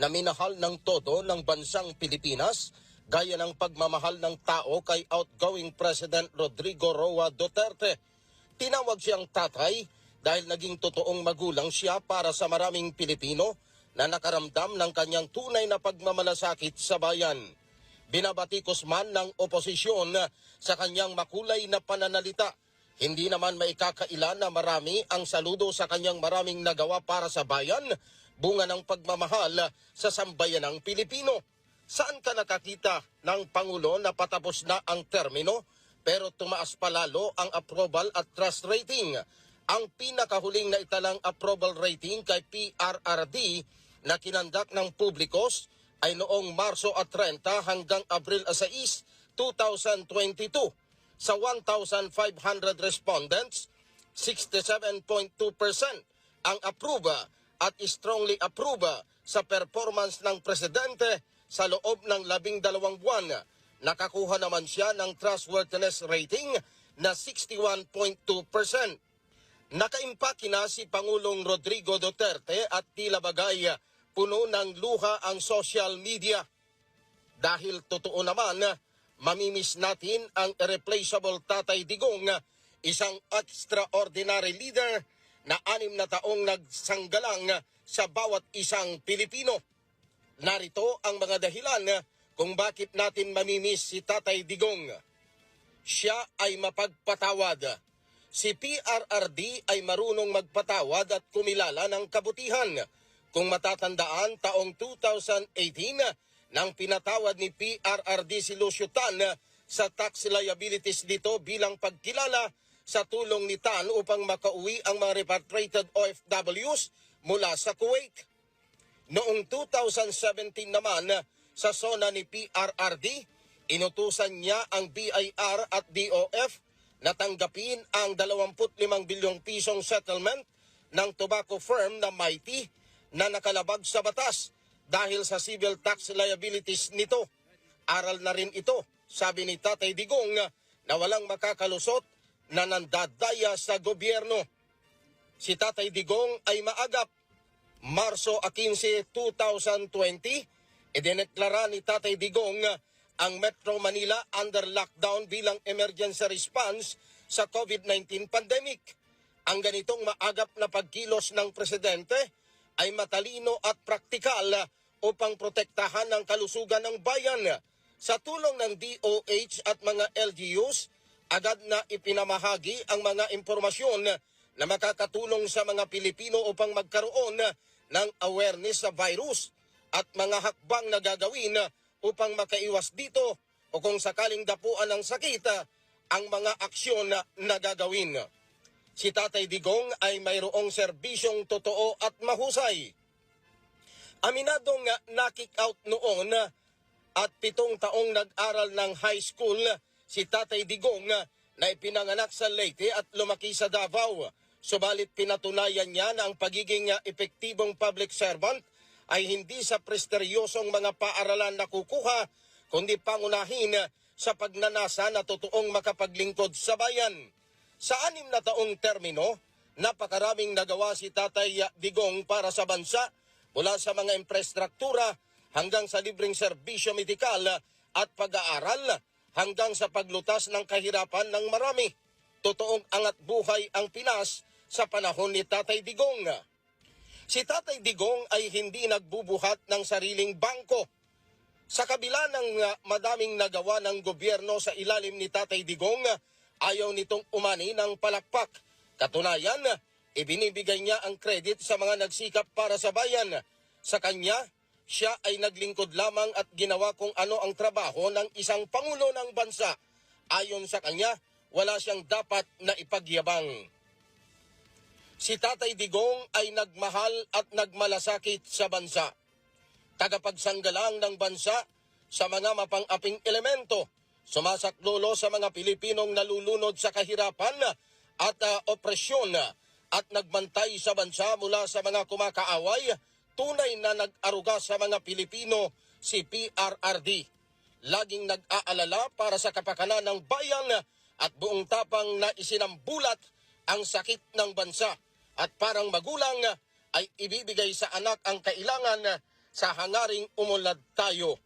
na minahal ng todo ng bansang Pilipinas gaya ng pagmamahal ng tao kay outgoing President Rodrigo Roa Duterte. Tinawag siyang tatay dahil naging totoong magulang siya para sa maraming Pilipino na nakaramdam ng kanyang tunay na pagmamalasakit sa bayan. Binabatikos man ng oposisyon sa kanyang makulay na pananalita. Hindi naman maikakaila na marami ang saludo sa kanyang maraming nagawa para sa bayan, bunga ng pagmamahal sa sambayanang Pilipino. Saan ka nakakita ng Pangulo na patapos na ang termino pero tumaas palalo ang approval at trust rating? Ang pinakahuling na italang approval rating kay PRRD na kinandak ng publikos ay noong Marso at 30 hanggang Abril 6, 2022. Sa 1,500 respondents, 67.2% ang approve at strongly approve sa performance ng presidente sa loob ng labing dalawang buwan. Nakakuha naman siya ng trustworthiness rating na 61.2%. Nakaimpaki na si Pangulong Rodrigo Duterte at tila bagay puno ng luha ang social media. Dahil totoo naman, mamimiss natin ang irreplaceable Tatay Digong, isang extraordinary leader na anim na taong nagsanggalang sa bawat isang Pilipino. Narito ang mga dahilan kung bakit natin mamimiss si Tatay Digong. Siya ay mapagpatawad. Si PRRD ay marunong magpatawad at kumilala ng kabutihan. Kung matatandaan, taong 2018 nang pinatawad ni PRRD si Lucio Tan sa tax liabilities nito bilang pagkilala sa tulong ni Tan upang makauwi ang mga repatriated OFWs mula sa Kuwait. Noong 2017 naman, sa zona ni PRRD, inutusan niya ang BIR at DOF na tanggapin ang 25 bilyong pisong settlement ng tobacco firm na Mighty na nakalabag sa batas dahil sa civil tax liabilities nito. Aral na rin ito, sabi ni Tatay Digong, na walang makakalusot na nandadaya sa gobyerno. Si Tatay Digong ay maagap Marso 15, 2020, idineklara ni Tatay Digong ang Metro Manila under lockdown bilang emergency response sa COVID-19 pandemic. Ang ganitong maagap na pagkilos ng presidente ay matalino at praktikal upang protektahan ang kalusugan ng bayan. Sa tulong ng DOH at mga LGUs, agad na ipinamahagi ang mga impormasyon na makakatulong sa mga Pilipino upang magkaroon ng awareness sa virus at mga hakbang na gagawin upang makaiwas dito o kung sakaling dapuan ng sakit, ang mga aksyon na, gagawin. Si Tatay Digong ay mayroong serbisyong totoo at mahusay. Aminadong na-kick out noon at pitong taong nag-aral ng high school si Tatay Digong na ipinanganak sa Leyte at lumaki sa Davao. Subalit pinatunayan niya na ang pagiging epektibong public servant ay hindi sa presteryosong mga paaralan na kukuha, kundi pangunahin sa pagnanasa na totoong makapaglingkod sa bayan. Sa anim na taong termino, napakaraming nagawa si Tatay Digong para sa bansa mula sa mga infrastruktura hanggang sa libreng serbisyo medikal at pag-aaral hanggang sa paglutas ng kahirapan ng marami. Totoong angat buhay ang Pinas sa panahon ni Tatay Digong. Si Tatay Digong ay hindi nagbubuhat ng sariling bangko. Sa kabila ng uh, madaming nagawa ng gobyerno sa ilalim ni Tatay Digong, ayaw nitong umani ng palakpak. Katunayan, ibinibigay niya ang credit sa mga nagsikap para sa bayan. Sa kanya, siya ay naglingkod lamang at ginawa kung ano ang trabaho ng isang pangulo ng bansa. Ayon sa kanya, wala siyang dapat na ipagyabang. Si Tatay Digong ay nagmahal at nagmalasakit sa bansa. Tagapagsanggalang ng bansa sa mga mapang-aping elemento, sumasaklolo sa mga Pilipinong nalulunod sa kahirapan at uh, opresyon at nagbantay sa bansa mula sa mga kumakaaway, tunay na nag-aruga sa mga Pilipino si PRRD. Laging nag-aalala para sa kapakanan ng bayan at buong tapang na isinambulat ang sakit ng bansa at parang magulang ay ibibigay sa anak ang kailangan sa hangaring umunlad tayo.